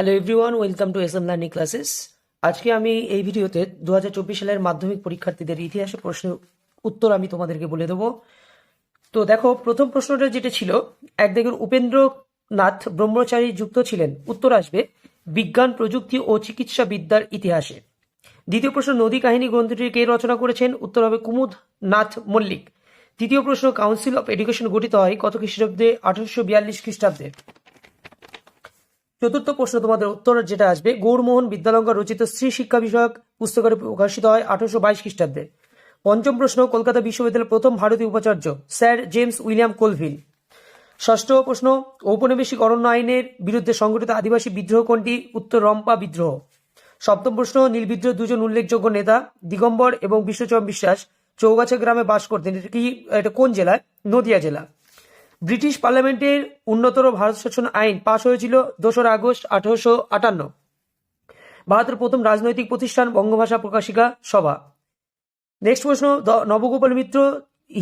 Hello everyone welcome to S M learning classes আজকে আমি এই ভিডিওতে দু হাজার চব্বিশ সালের মাধ্যমিক পরীক্ষার্থীদের ইতিহাসে প্রশ্নের উত্তর আমি তোমাদেরকে বলে দেবো। তো দেখো, প্রথম প্রশ্নটা যেটা ছিল এক দেখুন উপেন্দ্রনাথ ব্রহ্মচারী যুক্ত ছিলেন, উত্তর আসবে, বিজ্ঞান, প্রযুক্তি ও চিকিৎসা বিদ্যার ইতিহাসে। দ্বিতীয় প্রশ্ন, নদী কাহিনী গ্রন্থটি কে রচনা করেছেন? উত্তর হবে কুমুদ নাথ মল্লিক। তৃতীয় প্রশ্ন কাউন্সিল অফ এডুকেশন গঠিত হয় কত খ্রিস্টাব্দে? আঠারোশো বিয়াল্লিশ খ্রিস্টাব্দে। চতুর্থ প্রশ্ন তোমাদের উত্তর যেটা আসবে, গৌরমোহন বিদ্যালঙ্কার রচিত স্ত্রী শিক্ষা বিষয়ক পুস্তকের প্রকাশিত হয় আঠারোশো বাইশ খ্রিস্টাব্দে। পঞ্চম প্রশ্ন, কলকাতা বিশ্ববিদ্যালয়ের প্রথম ভারতীয় উপাচার্য, স্যার জেমস উইলিয়াম কোলভিল। ষষ্ঠ প্রশ্ন, ঔপনিবেশিক অরণ্য আইনের বিরুদ্ধে সংগঠিত আদিবাসী বিদ্রোহ কোনটি? উত্তর, রম্পা বিদ্রোহ। সপ্তম প্রশ্ন, নীল বিদ্রোহ দুজন উল্লেখযোগ্য নেতা, দিগম্বর এবং বিশ্বচরণ বিশ্বাস চৌগাছা গ্রামে বাস করতেন। এটা কি, এটা কোন জেলায়? নদিয়া জেলা। ব্রিটিশ পার্লামেন্টের উন্নতর ভারত শাসন আইন পাশ হয়েছিল দোসরা আগস্ট আঠারোশো আটান্ন। ভারতের প্রথম রাজনৈতিক প্রতিষ্ঠান বঙ্গভাষা প্রকাশিকা সভা। নেক্সট প্রশ্ন নবগোপাল মিত্র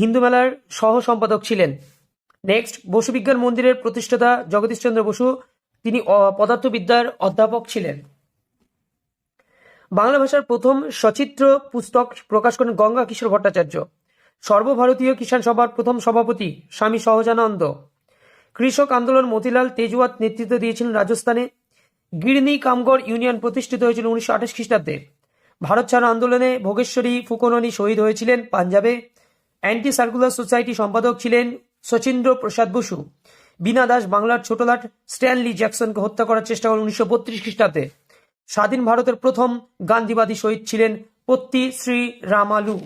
হিন্দু মেলার সহ সম্পাদক ছিলেন। নেক্সট বসু বিজ্ঞান মন্দিরের প্রতিষ্ঠাতা জগদীশচন্দ্র বসু, তিনি পদার্থবিদ্যার অধ্যাপক ছিলেন। বাংলা ভাষার প্রথম সচিত্র পুস্তক প্রকাশ করেন গঙ্গা কিশোর ভট্টাচার্য। সর্বভারতীয় কিষাণ সভার প্রথম সভাপতি স্বামী সহজানন্দ। কৃষক আন্দোলন মতিলাল তেজওয়াত নেতৃত্ব দিয়েছিলেন রাজস্থানে। গিরনি কামগড় ইউনিয়ন প্রতিষ্ঠিত হয়েছিল উনিশশো আঠাশ খ্রিস্টাব্দে। ভারত ছাড়ো আন্দোলনে ভোগেশ্বরী ফুকননি শহীদ হয়েছিলেন পাঞ্জাবে। অ্যান্টি সার্কুলার সোসাইটি সম্পাদক ছিলেন শচীন্দ্র প্রসাদ বসু। বীণা দাস বাংলার ছোটলাট স্ট্যানলি জ্যাকসনকে হত্যা করার চেষ্টা করেন উনিশশো বত্রিশ খ্রিস্টাব্দে। স্বাধীন ভারতের প্রথম গান্ধীবাদী শহীদ ছিলেন পত্তি শ্রী রামালু।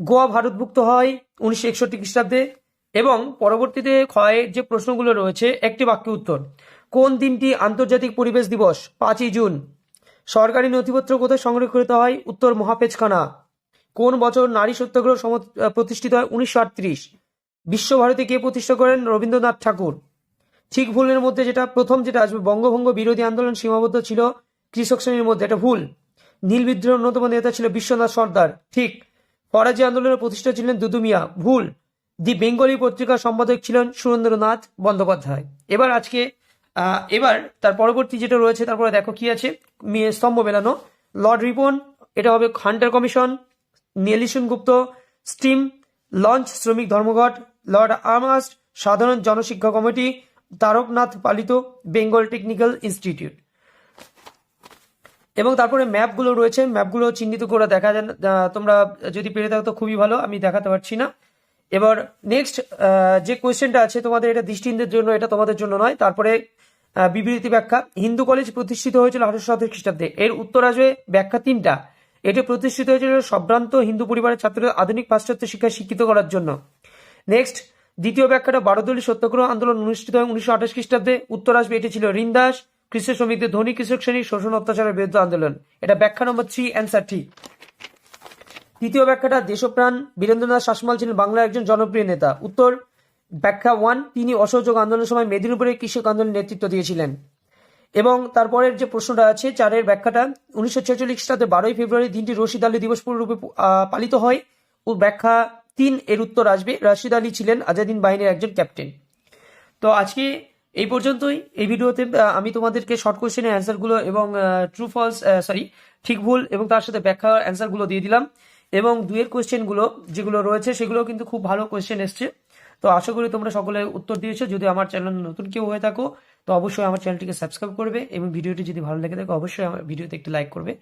গোয়া ভারতভুক্ত হয় উনিশশো একষট্টি খ্রিস্টাব্দে এবং পরবর্তীতে ক্ষয়ের যে প্রশ্নগুলো রয়েছে, একটি বাক্য উত্তর। কোন দিনটি আন্তর্জাতিক পরিবেশ দিবস? পাঁচই জুন। সরকারি নথিপত্র কোথায় সংরক্ষিত হয়? উত্তর মহাপেজখানা। কোন বছর নারী সত্যাগ্রহ প্রতিষ্ঠিত হয়? উনিশশো আটত্রিশ। বিশ্বভারতী কে প্রতিষ্ঠা করেন? রবীন্দ্রনাথ ঠাকুর। ঠিক ভুলের মধ্যে যেটা, প্রথম যেটা আসবে, বঙ্গভঙ্গ বিরোধী আন্দোলন সীমাবদ্ধ ছিল কৃষক শ্রেণির মধ্যে, এটা ভুল। নীল বিদ্রোহের অন্যতম নেতা ছিল বিশ্বনাথ সর্দার। ঠিক ফরাজি আন্দোলনের প্রতিষ্ঠা ছিলেন দুদু মিয়া ভুল। দি বেঙ্গলি পত্রিকার সম্পাদক ছিলেন সুরেন্দ্রনাথ বন্দ্যোপাধ্যায়। এবার আজকে এবার তার পরবর্তী যেটা রয়েছে, তারপরে দেখো কি আছে। স্তম্ভ মেলানো। লর্ড রিপন, এটা হবে হান্টার কমিশন। নেলিসন গুপ্ত স্টিম, লঞ্চ শ্রমিক ধর্মঘট। লর্ড আর্মাস্ট সাধারণ জনশিক্ষা কমিটি। তারকনাথ পালিত, বেঙ্গল টেকনিক্যাল ইনস্টিটিউট। এবং তারপরে ম্যাপগুলো রয়েছে। ম্যাপগুলো চিহ্নিত করে দেখা যায় না। তোমরা যদি পেরে থাকো তো খুবই ভালো, আমি দেখাতে পারছি না। এবার নেক্সট যে কোয়েশ্চেনটা আছে, তোমাদের এটা দৃষ্টিহীনদের জন্য, এটা তোমাদের জন্য নয়। তারপরে বিবৃতি ব্যাখ্যা। হিন্দু কলেজ প্রতিষ্ঠিত হয়েছিল আঠারোশো সতেরো খ্রিস্টাব্দে। এর উত্তর আসবে ব্যাখ্যা তিনটা। এটি প্রতিষ্ঠিত হয়েছিল সম্ভ্রান্ত হিন্দু পরিবারের ছাত্রদের আধুনিক পাশ্চাত্য শিক্ষায় শিক্ষিত করার জন্য। নেক্সট দ্বিতীয় ব্যাখ্যাটা বারোদলী সত্যগ্রহ আন্দোলন অনুষ্ঠিত হয় উনিশশো আঠাশ খ্রিস্টাব্দে। উত্তর আসবে এটি ছিল রিন্দাস কৃষক শ্রমিকদের ধনী কৃষক শ্রেণির শোষণ অত্যাচারের বিরুদ্ধে আন্দোলন। এটা ব্যাখ্যা নম্বর থ্রি, অ্যান্সার ঠিক তৃতীয় ব্যাখ্যাটা, দেশপ্রাণ, বীরেন্দ্রনাথ শাসমাল ছিলেন বাংলার একজন জনপ্রিয় নেতা। উত্তর, ব্যাখ্যা ওয়ান তিনি অসহযোগ আন্দোলনের সময় মেদিনীপুরে কৃষক আন্দোলনের নেতৃত্ব দিয়েছিলেন। এবং তারপরের যে প্রশ্নটা আছে, চারের ব্যাখ্যাটা, উনিশশো ছেচল্লিশ খ্রিস্টাব্দে বারোই ফেব্রুয়ারি দিনটি রশিদ আলী দিবস রূপে পালিত হয়। ও ব্যাখ্যা তিন, এর উত্তর আসবে। রশিদ আলী ছিলেন আজাদিন বাহিনীর একজন ক্যাপ্টেন। তো আজকে এই পর্যন্তই। এই ভিডিওতে আমি তোমাদেরকে শর্ট কোয়েশ্চেনের অ্যান্সারগুলো এবং ট্রু ফলস সরি ঠিক, ভুল এবং তার সাথে ব্যাখ্যা অ্যান্সারগুলো দিয়ে দিলাম। এবং দুয়ের কোয়েশ্চেনগুলো যেগুলো রয়েছে সেগুলো কিন্তু খুব ভালো কোয়েশ্চেন এসছে। তো আশা করি তোমরা সকলে উত্তর দিয়েছ। যদি আমার চ্যানেল নতুন কেউ হয়ে থাকো, তো অবশ্যই আমার চ্যানেলটিকে সাবস্ক্রাইব করবে এবং ভিডিওটি যদি ভালো লেগে থাকে, অবশ্যই আমার ভিডিওতে একটি লাইক করবে।